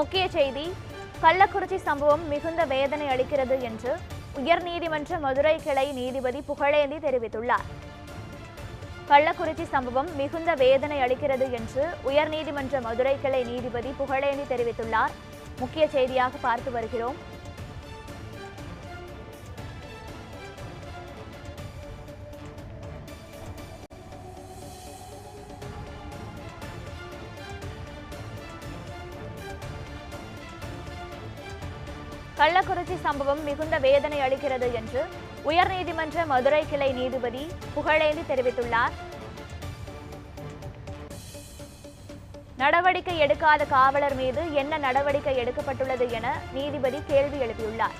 முக்கிய செய்தி கள்ளக்குறிச்சி சம்பவம் மிகுந்த வேதனை அளிக்கிறது என்று உயர்நீதிமன்ற மதுரை கிளை நீதிபதி புகழேந்தி தெரிவித்துள்ளார். கள்ளக்குறிச்சி சம்பவம் மிகுந்த வேதனை அளிக்கிறது என்று உயர்நீதிமன்ற மதுரை கிளை நீதிபதி புகழேந்தி தெரிவித்துள்ளார். முக்கிய செய்தியாக பார்த்து வருகிறோம். கள்ளக்குறிச்சி சம்பவம் மிகுந்த வேதனை அளிக்கிறது என்று உயர்நீதிமன்ற மதுரை கிளை நீதிபதி புகழேந்தி தெரிவித்துள்ளார். நடவடிக்கை எடுக்காத காவலர் மீது என்ன நடவடிக்கை எடுக்கப்பட்டுள்ளது என நீதிபதி கேள்வி எழுப்பியுள்ளார்.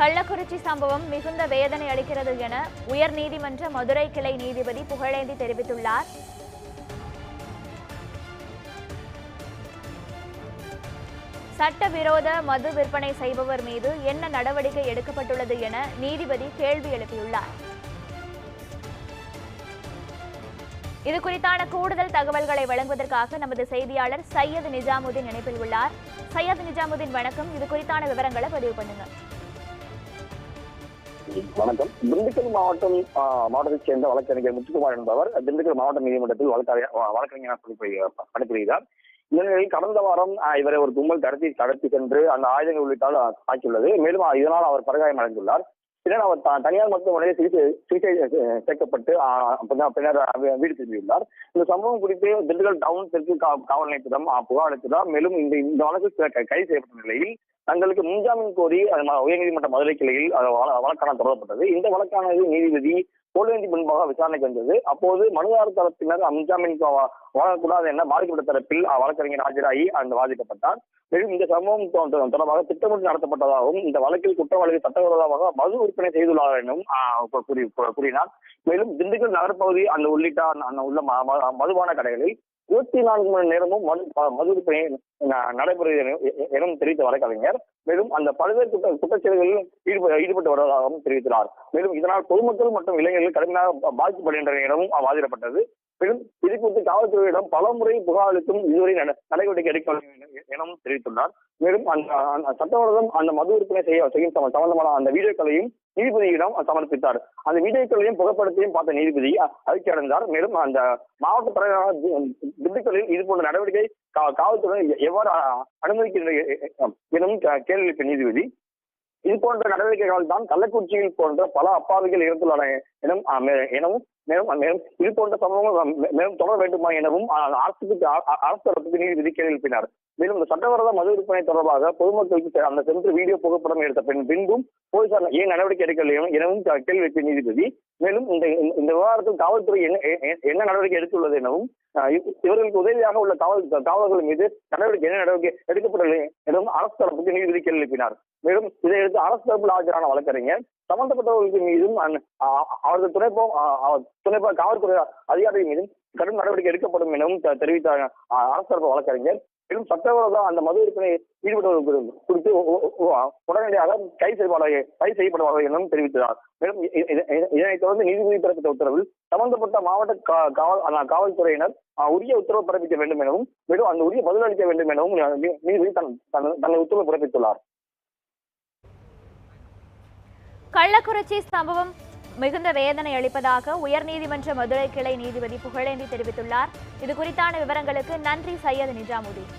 கள்ளக்குறிச்சி சம்பவம் மிகுந்த வேதனை அளிக்கிறது என உயர்நீதிமன்ற மதுரை கிளை நீதிபதி புகழேந்தி தெரிவித்துள்ளார். சட்டவிரோத மது விற்பனை செய்பவர் மீது என்ன நடவடிக்கை எடுக்கப்பட்டுள்ளது என நீதிபதி கேள்வி எழுப்பியுள்ளார். இது குறித்தான கூடுதல் தகவல்களை வழங்குவதற்காக நமது செய்தியாளர் சையது நிஜாமுதீன் இணைப்பில் உள்ளார். சையது நிஜாமுதீன் வணக்கம். இது குறித்தான விவரங்களை பதிவு பண்ணுங்க. வணக்கம். திண்டுக்கல் மாவட்டம் மாவட்டத்தைச் சேர்ந்த வழக்கறிஞர் முத்துக்குமார் என்பவர் திண்டுக்கல் மாவட்ட நீதிமன்றத்தில் வழக்கறிஞர் வழக்கறிஞராக பணிபுரிகிறார். இந்நிலையில் கடந்த வாரம் இவரை ஒரு கும்பல் கடத்தி கடத்தி சென்று அந்த ஆயுதங்கள் உள்ளிட்டால் தாக்கியுள்ளது மேலும் இதனால் அவர் படுகாயம் அடைந்துள்ளார். பின்னர் அவர் த- தனியார் மருத்துவமனையில் சிகிச்சை சிகிச்சை சேர்க்கப்பட்டு பின்னர் வீடு திரும்பியுள்ளார். இந்த சம்பவம் குறித்து திண்டுக்கல் டவுன் தெற்கு கா- காவல் நிலையத்திடம் புகார் அளித்ததால் மேலும் இந்த இந்த வழக்கு க- கைது செய்யப்பட்ட நிலையில் தங்களுக்கு முன்ஜாமீன் கோரி அது ம- உயர்நீதிமன்ற மதுரை கிளையில் வழ- வழக்கான தொடரப்பட்டது. இந்த வழக்கானது நீதிபதி கோல்வேந்தி முன்பாக விசாரணைக்கு வந்தது. அப்போது மனுதாரர் தரப்பினர் முன்ஜாமீன் வழங்கக்கூடாது என பாதிக்கப்பட்ட தரப்பில் வழக்கறிஞர் ஆஜராகி அந்த பாதிக்கப்பட்டார். மேலும் இந்த சம்பவம் தொடர்பாக திட்டமிட்டு நடத்தப்பட்டதாகவும் இந்த வழக்கில் குற்றவாளிகள் சட்டவிரோதமாக மது விற்பனை செய்துள்ளார் எனவும் கூறினார். மேலும் திண்டுக்கல் நகர்ப்பகுதி அந்த உள்ளிட்ட அந்த- உள்ள ம- மதுபான கடைகளில் இருபத்தி நான்கு மணி நேரமும் மது ப- மது நடைபெறுகிறது எனவும் தெரிவித்த வழக்கறிஞர். மேலும் அந்த பல்வேறு குற்ற குற்றச்செயல்களில் ஈடுபட்டு வருவதாகவும் தெரிவித்தார் மேலும் இதனால் பொதுமக்கள் மற்றும் இளைஞர்கள் கடுமையாக பாதிக்கப்படுகின்றனர் எனவும் வாதிடப்பட்டது. மேலும் இது குறித்து காவல்துறையிடம் பல முறை புகாரளித்தும் இதுவரை நடவடிக்கை எடுக்க எனவும் தெரிவித்துள்ளார். மேலும் அந்த அந்த சட்டவிரோதம் அந்த மது விற்பனை செய்ய செய்யும் சம்பந்தமான அந்த வீடியோக்களையும் நீதிபதியிடம் சமர்ப்பித்தார். அந்த வீடியோக்களையும் புகைப்படத்தையும் பார்த்த நீதிபதி அதிர்ச்சி அடைந்தார் மேலும் அந்த மாவட்ட தலைவரான தி- திண்டுக்கல்லில் இது போன்ற நடவடிக்கை காவல்துறை எவ்வாறு அனுமதிக்கிறது எனவும் கேள்வி எழுப்பிய நீதிபதி இது போன்ற நடவடிக்கைகள் தான் கள்ளக்குறிச்சியில் போன்ற பல அப்பாவிகள் இருந்துள்ளன எனவும் அ, எனவும் மேலும் மேலும் இது போன்ற சம்பவங்கள் மேலும் தொடர வேண்டுமா எனவும் அரசுக்கு அரசு தரப்புக்கு நீதிபதி கேள்வி எழுப்பினார். மேலும் இந்த சட்டவிரோத மது விற்பனை தொடர்பாக பொதுமக்களுக்கு அந்த சென்று வீடியோ புகைப்படம் எடுத்த பின் பின்பும் போலீசார் ஏன் நடவடிக்கை எடுக்கவில்லை எனவும் கேள்வி எழுப்பிய நீதிபதி மேலும் இந்த இந்த- விவகாரத்தில் காவல்துறை என்ன என்ன நடவடிக்கை எடுத்துள்ளது எனவும் இவர்களுக்கு உதவியாக உள்ள காவல் காவலர்கள் மீது நடவடிக்கை என்ன நடவடிக்கை எடுக்கப்படவில்லை எனவும் அரசு தரப்புக்கு நீதிபதி கேள்வி எழுப்பினார். மேலும் இதையடுத்து அரசு தரப்பில் ஆஜரான வழக்கறிஞர் சம்பந்தப்பட்டவர்களுக்கு மீதும் அவரது துணைப்போ துணைப்போ காவல்துறை அதிகாரிகள் மீதும் கடும் நடவடிக்கை எடுக்கப்படும் எனவும் தெரிவித்த அரசு தரப்பு வழக்கறிஞர். மேலும் சட்டவிரோத அந்த மது விற்பனை ஈடுபட்டவர்கள் குறித்து உடனடியாக கைது செய்யப்பட கைது செய்யப்படுவார்கள் எனவும் தெரிவித்தார். மேலும் இதனைத் தொடர்ந்து நீதிபதி பிறப்பித்த உத்தரவில் சம்பந்தப்பட்ட மாவட்ட காவல் காவல்துறையினர் உரிய உத்தரவு பிறப்பிக்க வேண்டும் எனவும் மேலும் அந்த உரிய பதிலளிக்க வேண்டும் எனவும் நீதிபதி தன் தன் தனது உத்தரவு பிறப்பித்துள்ளார். கள்ளக்குறிச்சி சம்பவம் மிகுந்த வேதனை அளிப்பதாக உயர்நீதிமன்ற மதுரை கிளை நீதிபதி புகழேந்தி தெரிவித்துள்ளார். இது குறித்தான விவரங்களுக்கு நன்றி சையது நிஜாமுதீன்.